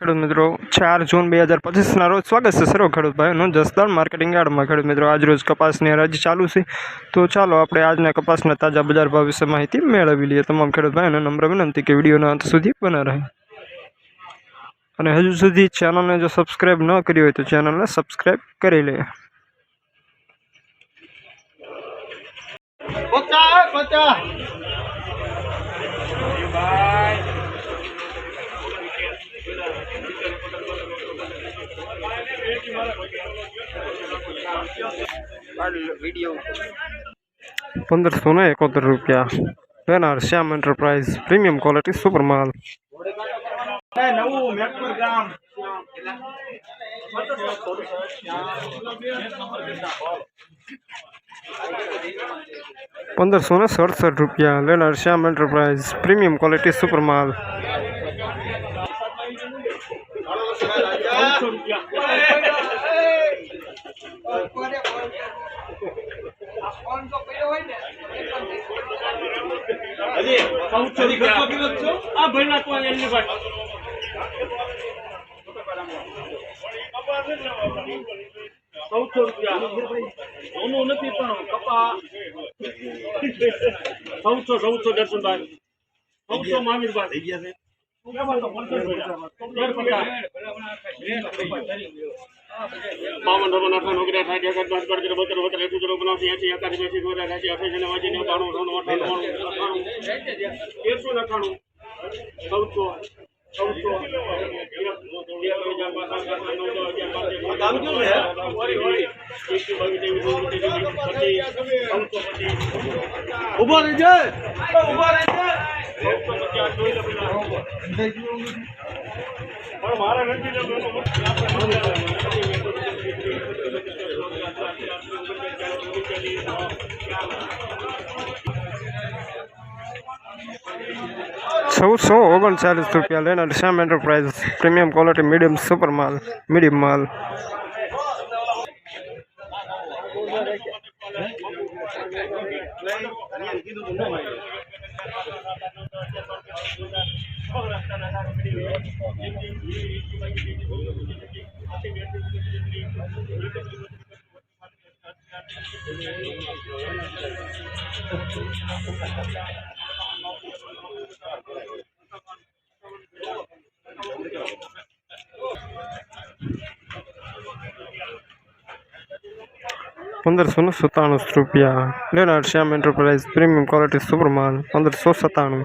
ખેડૂત મિત્રો ચાર જૂન બે હજાર પચીસના રોજ સ્વાગત છે સર્વ ખેડૂત ભાઈઓનું જસદણ માર્કેટિંગ યાર્ડમાં ખેડૂત મિત્રો આજ રોજ કપાસની હરાજી ચાલુ છે તો ચાલો આપણે આજના કપાસના તાજા બજાર ભાવ વિશે માહિતી મેળવી લઈએ તમામ ખેડૂત ભાઈઓને નમ્ર વિનંતી કે વિડીયોના અંત સુધી બના રહે અને હજુ સુધી ચેનલને જો સબસ્ક્રાઈબ ન કરી હોય તો ચેનલને સબસ્ક્રાઈબ કરી લે પચાસ પચાસ पंद्रह सौ ना एक रुपया when Shyam enterprise premium quality super माल पंद्रह सौ ना सड़सठ रुपया when Shyam enterprise premium quality super माल હજી ચૌદસો થી આ ભાઈ નાખવાની એમની ભાઈ ચૌદસો રૂપિયા નથી પણ કપા ચૌદસો ચૌદસો દર્શનભાઈ ચૌદસો મહાવીરભાઈ થઈ ગયા છે બાવન ધોરણ આઠ નોકરી છે એકાદ પાંચ બાર જીરો બોતેર બોતેર એસી જીરો ઓગણસી એસી એકાદ બેસી બોતેર એસી અઠાઈ જણા વાંચી નવ્વાણું નવ અઠાણું અઠાણું તેરસો અઠાણું ચૌદસો ચૌદસો ઉભો રહી જાય ઉભો રહી જાય सौ सौ ओगन चालीस रुपया लेना Shyam enterprise premium quality medium super माल मीडियम माल पंद्रह सौ सत्तानवे रुपया लेना Shyam enterprise premium quality super माल पंद्रह सौ सत्तानवे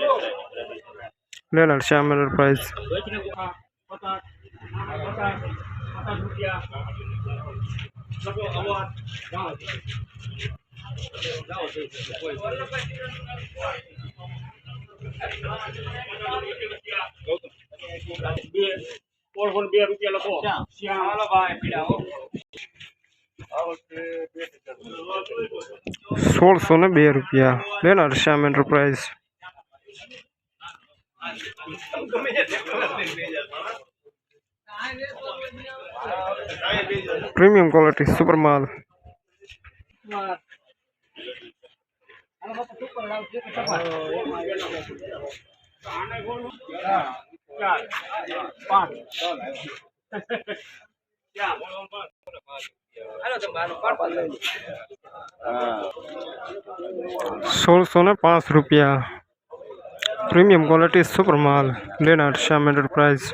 લેલાલ શ્યામ એન્ટરપ્રાઇઝ બે રૂપિયા લખો સોળસો ને બે રૂપિયા લેનાર Shyam enterprise premium quality super माल सोल सौ ने पाँच रुपया પ્રીમિયમ ક્વોલિટી સુપર માલ લેનાર શ્યામ એન્ટરપ્રાઇઝ